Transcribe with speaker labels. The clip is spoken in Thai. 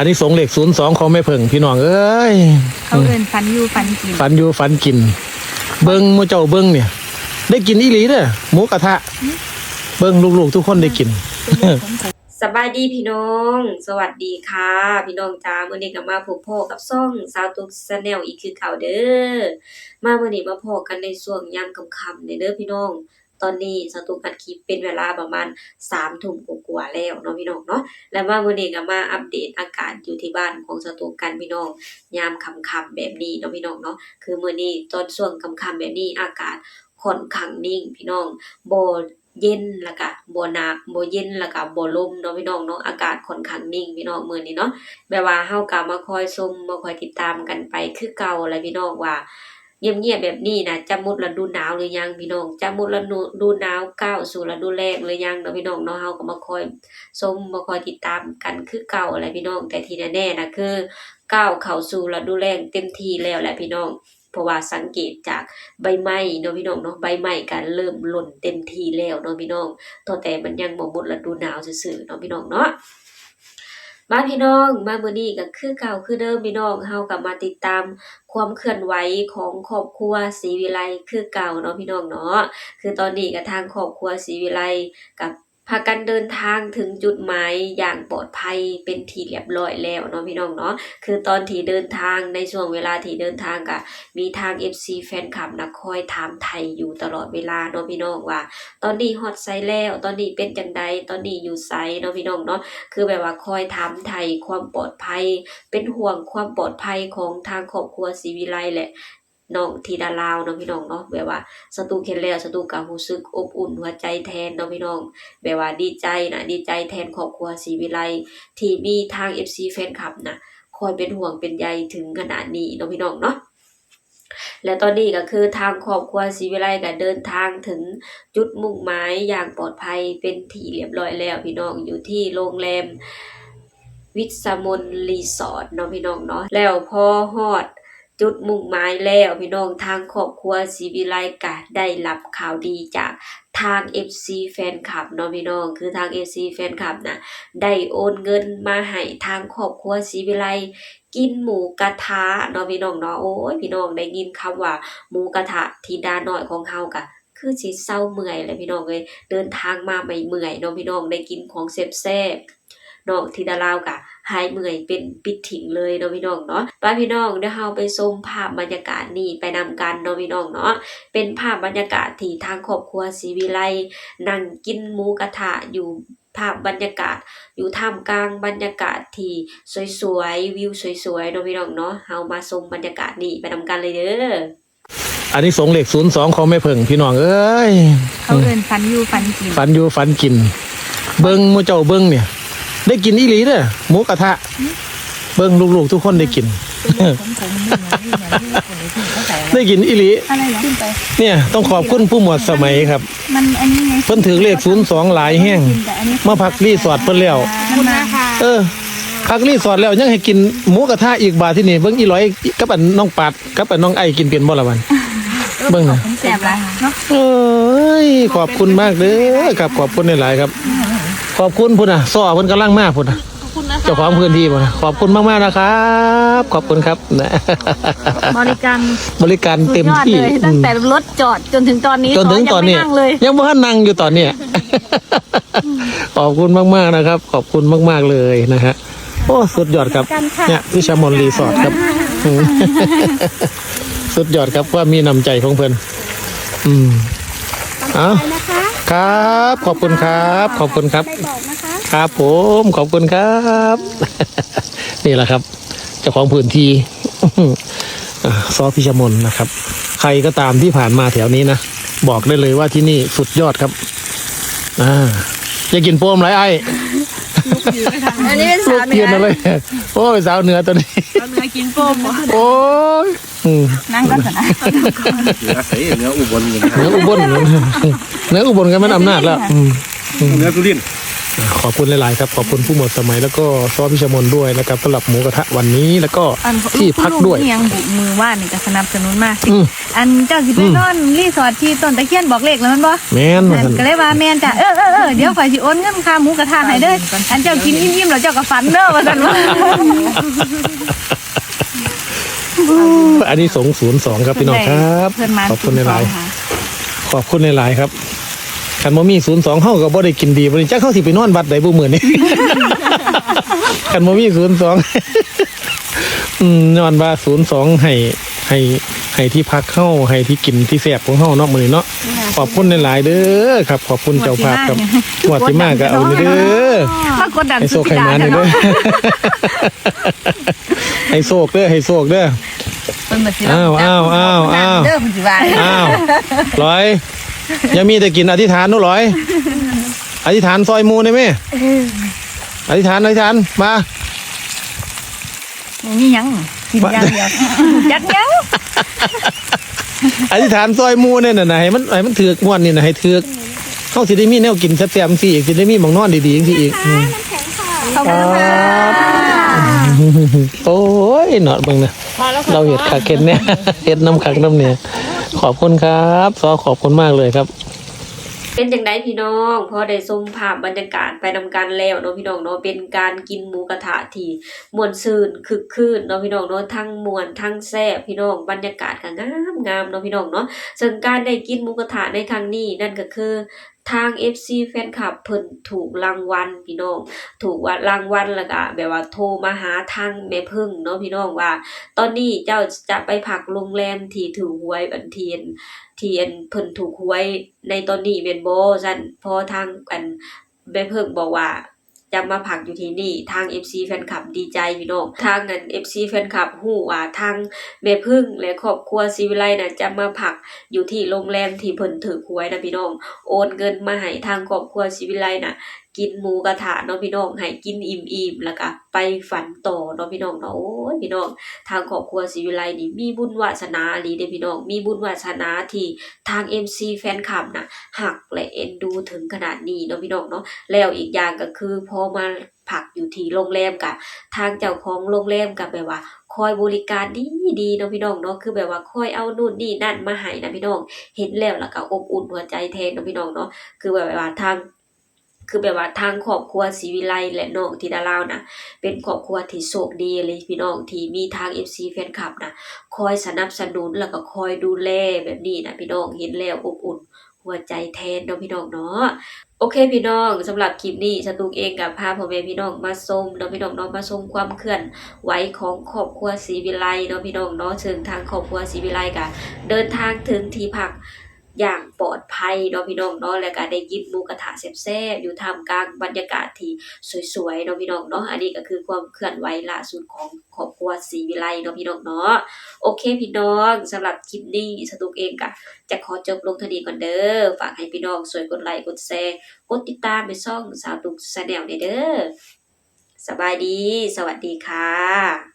Speaker 1: อันนี้สงส์เหล็กศูนย์สองของแม่เพิ่งพี่น้องเอ้ย
Speaker 2: เขาเอินฟันอยู่ฟันกิน
Speaker 1: ฝันอยู่ฝันกิน เบิ้งหมูเจ้าเบิ้งเนี่ย ได้กินอีหลีเด้อหมูกระทะ เบิ้งลูกๆทุกคนได้กิน
Speaker 3: สบายดีพี่น้อง สวัสดีค่ะ พี่น้องจ้ามื้อนี้ก็มาพบพ่อกับซ่องสาวตุกชาแนลอีกคือเก่าเด้อมามื้อนี้มาพอกันในช่วงยามค่ำๆเด้อเด้อพี่น้อง ตอนนี้สตุกอัดคลิปเป็นเวลาประมาณ3ทุ่มกว่าแล้วเนาะพี่น้องเนาะและมามื้อนี้ก็มาอัปเดตอาการอยู่ที่บ้านของสตุกกันพี่น้องยามค่ำๆแบบนี้เนาะพี่น้องเนาะคือมื้อนี้ตอนช่วงค่ำๆแบบนี้อากาศค่อนข้างนิ่งพี่น้องบ่เย็นแล้วก็บ่หนักบ่เย็นแล้วก็บ่ลมเนาะพี่น้องเนาะอากาศค่อนข้างนิ่งพี่น้องมื้อนี้เนาะแบบว่าเฮาก็มาคอยชมมาคอยติดตามกันไปคือเก่าแหละพี่น้องว่า เงียบๆแบบนี้นะจะหมดฤดูหนาวหรือยังพี่น้องจะหมดฤดูหนาวก้าวสู่ฤดูแล้งหรือยังเนาะพี่น้องเนาะเฮาก็มาคอยชมมาคอยติดตามกันคือเก่าแหละพี่น้อง แต่ที่แน่ๆนะคือก้าวเข้าสู่ฤดูแล้งเต็มทีแล้วแหละพี่น้องเพราะว่าสังเกตจากใบไม้เนาะพี่น้องเนาะใบไม้ก็เริ่มหล่นเต็มทีแล้วเนาะพี่น้องตัวแต่มันยังบ่หมดฤดูหนาวซื่อๆเนาะพี่น้องเนาะ มาพี่น้องมามื้อนี้ก็คือเก่าคือเดิมพี่น้องเฮากับมาติดตามความเคลื่อนไหวของครอบครัวศรีวิไลคือเก่าเนาะพี่น้องเนาะคือตอนนี้กับทางครอบครัวศรีวิไลกับ พากันเดินทางถึงจุดหมายอย่างปลอดภัยเป็นที่เรียบร้อยแล้วเนาะพี่น้องเนาะคือตอนที่เดินทางในช่วงเวลาที่เดินทางก็มีทาง FC แฟนคลับนะคอยถามไทยอยู่ตลอดเวลาเนาะพี่น้องว่า ตอนนี้ฮอดไซแล้ว ตอนนี้เป็นจังใดตอนนี้อยู่ไซเนาะพี่น้องเนาะคือแบบว่าคอยถามไทยความปลอดภัย เป็นห่วงความปลอดภัยของทางครอบครัวศรีวิไลแหละ น้องทีดาลาวเนาะพี่น้องเนาะแบบว่าสตูเข็นแล้วสตูก็รู้สึกอบอุ่นหัวใจแทนเนาะพี่น้องแบบว่าดีใจนะดีใจแทนครอบครัวศรีวิไลที่มีทาง FC แฟนคลับนะคอยเป็นห่วงเป็นใยถึงขนาดนี้เนาะพี่น้องเนาะและตอนนี้ก็คือทางครอบครัวศรีวิไลก็เดินทางถึงจุดมุ่งหมายอย่างปลอดภัยเป็นที่เรียบร้อยแล้วพี่น้องอยู่ที่โรงแรมวิสมนรีสอร์ทเนาะพี่น้องเนาะแล้วพอฮอด จุดมุ่งหมายแล้วพี่น้องทางครอบครัวศรีวิไลกะได้รับข่าวดีจากทาง FC แฟนคลับเนาะพี่น้องคือทาง FC แฟนคลับนะได้โอนเงินมาให้ทางครอบครัวศรีวิไลกินหมูกระทะเนาะพี่น้องเนาะโอ้ยพี่น้องได้ยินคำว่าหมูกระทะที่ดาหน้อยของเฮากะคือสิเศร้าเมื่อยเลยพี่น้องเอ้ยเดินทางมาไม่เมื่อยเนาะพี่น้องได้กินของแซ่บๆ น้องที่ดาลาวกะหายเมื่อยเป็นปิดถิ่งเลยเนาะพี่น้องเนาะไปพี่น้องเดี๋ยวเราไปชมภาพบรรยากาศนี่ไปนำกันเนาะพี่น้องเนาะเป็นภาพบรรยากาศที่ทางครอบครัวศรีวิไลนั่งกินหมูกระทะอยู่ภาพบรรยากาศอยู่ท่ามกลางบรรยากาศที่สวยๆวิวสวยๆเนาะพี่น้องเนาะเฮามาชมบรรยากาศนี่ไปนำกันเลยเด้อ
Speaker 1: อันนี้สงส์เหล็กศูนย์สองของแม่เพิ่งพี่น้องเอ้ย
Speaker 2: เขาเอินฟันอยู่ฟันกิน
Speaker 1: ฝันอยู่ฝันกิน เบิ้งหมูเจ้าเบิ้งเนี่ย ได้กินอีหลีเด้อหมูกระทะ เบิ้งลูกๆทุกคนได้กินได้กินอีหลี
Speaker 2: อะไรเหรอขึ้นไป
Speaker 1: เนี่ย ต้องขอบคุณผู้หมวดสมัยครับ
Speaker 2: มันอันนี้ไง
Speaker 1: เพิ่นถือเลขศูนย์สองหลายแห้ง
Speaker 2: แต่อันนี้
Speaker 1: มาพักรีสอร์ทเพิ่นแล้ว
Speaker 2: มันมาค่ะ
Speaker 1: เออ พักรีสอร์ทแล้วยังให้กินหมูกระทะอีกบาทที่นี่เบิ้งอีร้อยกับอันน้องปาดกับอันน้องไอกินเป็นบ่ละวัน เบิ้งน่ะ
Speaker 2: แสบละเนาะ
Speaker 1: เอ้ยขอบคุณมากเด้อครับขอบคุณหลายๆครับ ขอบคุณพุ่นน่ะซ้อเพิ่นกำลังมากพุ่นน่ะเจ้าของพื้นที่พุ่นน่ะขอบคุณมากๆนะครับ ขอบคุณครับนะ
Speaker 2: บริการ
Speaker 1: บริการ
Speaker 2: สุด
Speaker 1: เต็ม
Speaker 2: ยอด
Speaker 1: ที่
Speaker 2: เลย
Speaker 1: อื
Speaker 2: ตั้ง
Speaker 1: ม
Speaker 2: แต่รถจอดจนถึงตอนนี้
Speaker 1: จนถึงตอนนี้
Speaker 2: เขายังไม่นั่งเลย
Speaker 1: ยังบ่ทันนั่งอยู่ตอนเนี้ยขอบคุณมากๆนะครับ ขอบคุณมากๆเลยนะฮะโอ้สุดยอดครับเนี่ยพิชามอนรีสอร์ทครับอืมสุดยอดครับว่ามีน้ำใจของเพิ่นอืม เอาค รับ ขอบคุณครับ ขอบคุณครับครับผมขอบคุณครับ นี่แหละครับเจ้าของพื้นที่อ่าซอพิชมนนะครับ ใครก็ตามที่ผ่านมาแถวนี้นะ บอกได้เลยว่าที่นี่สุดยอดครับอ่าอย่ากินโปมไรไอ้
Speaker 2: อันนี้เป็น
Speaker 1: ลู
Speaker 2: สากวเหนื
Speaker 1: เกีย
Speaker 2: อน
Speaker 1: อะไร โอ้ยสาวเหนือตัวนี้
Speaker 2: เนื้อกินโปม
Speaker 1: โอ้ยอืม
Speaker 2: นั่งกันนะ
Speaker 4: เหนือใสเหนืออุบลเหนือ
Speaker 1: เหนืออุบลเหนืออุบลกันมันอำนาจแล้วอืม
Speaker 4: เหนือสุรินทร์
Speaker 1: เขอบคุณหลายๆครับขอบคุณผู้หมวดสมัยแล้วก็ซอพิชมนด้วยนะครับสำหรับหมูกระทะวันนี้แล้วก็
Speaker 2: อัน
Speaker 1: ที่พักด้วย
Speaker 2: ลูๆยังบุกมือว่านี่ก็สนับสนุนมาก
Speaker 1: อืม
Speaker 2: อันเจ้าสิไปนอนรีสอร์ทที่ต้นตะเคียนบอกเลขแล้วมันบ่
Speaker 1: แมนว่าซั่น
Speaker 2: ก็เลยว่าแม่นจ้ะเออเออเออเดี๋ยวข่อยสิโอนเงินค่าหมูกระทะให้เด้ออันเจ้ากินยิ้มๆแล้วเจ้าก็ฝันเด้อว่าซั่นว่า
Speaker 1: อันนี้สงศูนย์สองครับพี่น้องครับ
Speaker 2: เพื่อนมา
Speaker 1: ขอบคุณหลาย
Speaker 2: ค่ะ
Speaker 1: ๆขอบคุณหลายๆครับ คันบ่มีศูนย์สองเฮาก็บ่ได้กินดีบ่ได้จักเฮาสิไปนอนวัดใดบ่มื้อนี้ คันบ่มีศูนย์สองอืมนอนว่าศูนย์สองให้ให้ให้ที่พักเฮาให้ที่กินที่แซ่บของเฮาเนาะมื้อนี้เนาะขอบคุณหลายๆเด้อครับ ขอบคุณเจ้าภาพครับหวดสิมากก็เอานี่เด้อ
Speaker 2: มากดดัน
Speaker 1: ให้โศ
Speaker 2: สุ
Speaker 1: ก
Speaker 2: พิ
Speaker 1: ให้
Speaker 2: ดา
Speaker 1: มา
Speaker 2: เถ
Speaker 1: นี่
Speaker 2: อะ
Speaker 1: เด้อ
Speaker 2: เนาะ
Speaker 1: ให้โศกเด้อให้โศกเด้อ
Speaker 2: เป็นแบบสิ
Speaker 1: อ้าวอ้าวอ้าวอ้าว
Speaker 2: เด้อคุณสิว่า
Speaker 1: อ้าวร้อย ยังมีแต่กินอธิษฐานนู้ร้อย อธิษฐานซอยหมูได้ไหมอธิษฐานอธิษฐานมา
Speaker 2: นี่ยังกินอย่างเดียวยักยัง
Speaker 1: อธิษฐานซอยหมูเนี่ยน่ะนะให้มันให้มันถือกม่วนนี่นะให้ถือกเขาสิได้มีแนวกินแซ่บๆสิอีกสิได้มีหมองนอนดีๆจังสิอีกอืม
Speaker 2: ขอบคุณค่ะ
Speaker 1: โอ้ยหนอดเบิ่งนะเราเห็ดขาเก็นเนี่ย เห็ดน้ำขักน้ำเนี่ย ขอบคุณครับซอขอบคุณมากเลยครับ
Speaker 3: เป็นจังไดพี่น้องพอได้ชมภาพบรรยากาศไปนำกันแล้วเนาะพี่น้องเนาะเป็นการกินหมูกระทะที่มวนซื่นคึกคืนเนาะพี่น้องเนาะทั้งมวนทั้งแซ่บพี่น้องบรรยากาศก็งามงามเนาะพี่น้องเนาะซึ่งการได้กินหมูกระทะในครั้งนี้นั่นก็คือ ทาง FC แฟนคลับเพิ่นถูกรางวัลพี่น้อง ถูกว่ารางวัลแล้วก็แบบว่าโทรมาหาทางแม่พึ่งเนาะพี่น้องว่า ตอนนี้เจ้าจะไปพักโรงแรมที่ถือหวยบันเทียนที่อันเพิ่นถูกหวยในตอนนี้แม่นบ่ซั่นพอทางอันแม่เพิ่งบอกว่า จะมาผักอยู่ที่นี่ทาง FC แฟนคลับดีใจพี่น้องทางนั้น FC แฟนคลับหู้ว่าทางแม่พึ่งและครอบครัวศิวิไลน่ะจะมาผักอยู่ที่โรงแรมที่เพิ่นถือหวยนะพี่น้องโอนเงินมาให้ทางครอบครัวศิวิไลน่ะกินหมูกระทะเนาะพี่น้องให้กินอิ่มๆแล้วก็ไปฝันต่อเนาะพี่น้องเนาะ พี่น้องทางครอบครัวศิวิไลนี่มีบุญวาสนาลีเด้พี่น้องมีบุญวาสนาที่ทาง MC แฟนคลับน่ะหักและเอ็นดูถึงขนาดนี้เนาะพี่น้องเนาะแล้วอีกอย่างก็คือพอมาพักอยู่ที่โรงแรมกับทางเจ้าของโรงแรมกับแบบว่าคอยบริการดีดีเนาะพี่น้องเนาะคือแบบว่าคอยเอานู่นนี่นั่นมาให้นะพี่น้องเห็นแล้วแล้วก็อบอุ่นหัวใจแทนเนาะพี่น้องเนาะคือแบบว่าทาง คือแบบว่าทางครอบครัวศรีวิไลและน้องธิดาลาวนะเป็นครอบครัวที่โชคดีเลยพี่น้องที่มีทาง FC แฟนคลับนะคอยสนับสนุนแล้วก็คอยดูแลแบบนี้นะพี่น้องเห็นแล้วอบอุ่นหัวใจแทนเนาะพี่น้องเนาะโอเคพี่น้องสำหรับคลิปนี้สตุกเองกับพาพ่อแม่พี่น้องมาชมเนาะพี่น้องเนาะมาชมความเคลื่อนไหวของครอบครัวศรีวิไลเนาะพี่น้องเนาะซึ่งทางครอบครัวศรีวิไลก็เดินทางถึงที่พัก อย่างปลอดภัยเนาะพี่น้องเนาะแล้วก็ได้กินหมูกระทะแซ่บๆอยู่ท่ามกลางบรรยากาศที่สวยๆเนาะพี่น้องเนาะอันนี้ก็คือความเคลื่อนไหวล่าสุดของครอบครัวศรีวิไลเนาะพี่น้องเนาะโอเคพี่น้องสำหรับคลิปนี้สตุกเองก็จะขอจบลงเท่านี้ก่อนเด้อฝากให้พี่น้องสวยกดไลค์กดแชร์กดติดตามในช่องสาวตุกแนลเด้อสบายดี สวัสดีค่ะ